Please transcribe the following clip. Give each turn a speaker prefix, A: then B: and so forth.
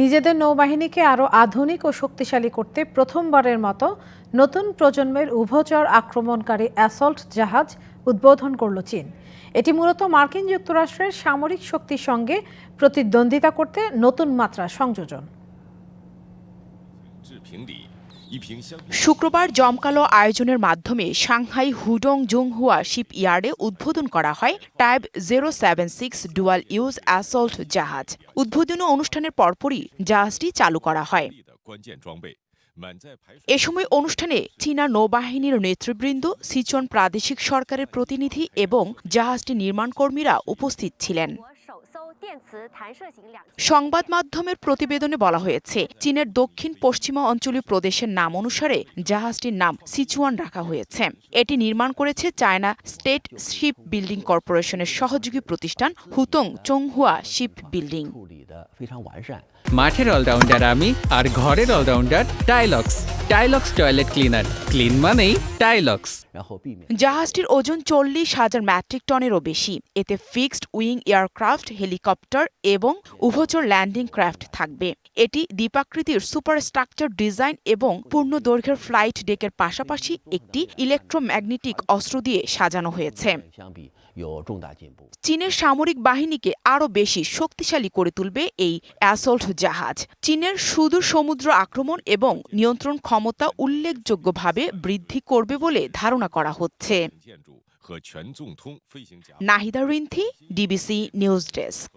A: নিজেদের নৌবাহিনীকে আরও আধুনিক ও শক্তিশালী করতে প্রথমবারের মতো নতুন প্রজন্মের উভচর আক্রমণকারী অ্যাসল্ট জাহাজ উদ্বোধন করল চীন। এটি মূলত মার্কিন যুক্তরাষ্ট্রের সামরিক শক্তির সঙ্গে প্রতিদ্বন্দ্বিতা করতে নতুন মাত্রা সংযোজন।
B: শুক্রবার জমকালো আয়োজনের মাধ্যমে সাংহাই হুডং জুংহুয়া শিপ ইয়ার্ডে উদ্বোধন করা হয় type zero seven six dual use assault জাহাজ। উদ্বোধনী অনুষ্ঠানের পরপরই জাহাজটি চালু করা হয়। এ সময় অনুষ্ঠানে চীনা নৌবাহিনীর নেতৃবৃন্দ, সিচন প্রাদেশিক সরকারের প্রতিনিধি এবং জাহাজটি নির্মাণ কর্মীরা উপস্থিত ছিলেন। সংবাদ মাধ্যমের প্রতিবেদনে বলা হয়েছে চীনের দক্ষিণ পশ্চিমা অঞ্চলীয় প্রদেশের নাম অনুসারে জাহাজটির নাম সিচুয়ান রাখা হয়েছে। এটি নির্মাণ করেছে চায়না স্টেট শিপ বিল্ডিং কর্পোরেশনের সহযোগী প্রতিষ্ঠান হুতং চংহুয়া শিপ বিল্ডিং।
C: মাঠের অলরাউন্ডার আমি আর ঘরের allrounder dialogues. Tilex toilet cleaner clean মানেই টাইলক্স
B: জাহাজটির ওজন চল্লিশ হাজার ম্যাট্রিক টনেরও বেশি। এতে ফিক্সড উইং এয়ারক্রাফট হেলিকপ্টার এবং উভচর ল্যান্ডিং ক্রাফট থাকবে। এটি দ্বীপাকৃতির সুপার স্ট্রাকচার ডিজাইন এবং পূর্ণ দৈর্ঘ্যের ফ্লাইট ডেকের পাশাপাশি একটি ইলেকট্রোম্যাগনেটিক অস্ত্র দিয়ে সাজানো হয়েছে। চীনের সামরিক বাহিনীকে আরও বেশি শক্তিশালী করে তুলবে এই অ্যাসল্ট জাহাজ। চীনের সুদূর সমুদ্র আক্রমণ এবং নিয়ন্ত্রণ ক্ষমতা ক্ষমতা উল্লেখযোগ্যভাবে বৃদ্ধি করবে বলে ধারণা করা হচ্ছে। Nahida Rinthi DBC news desk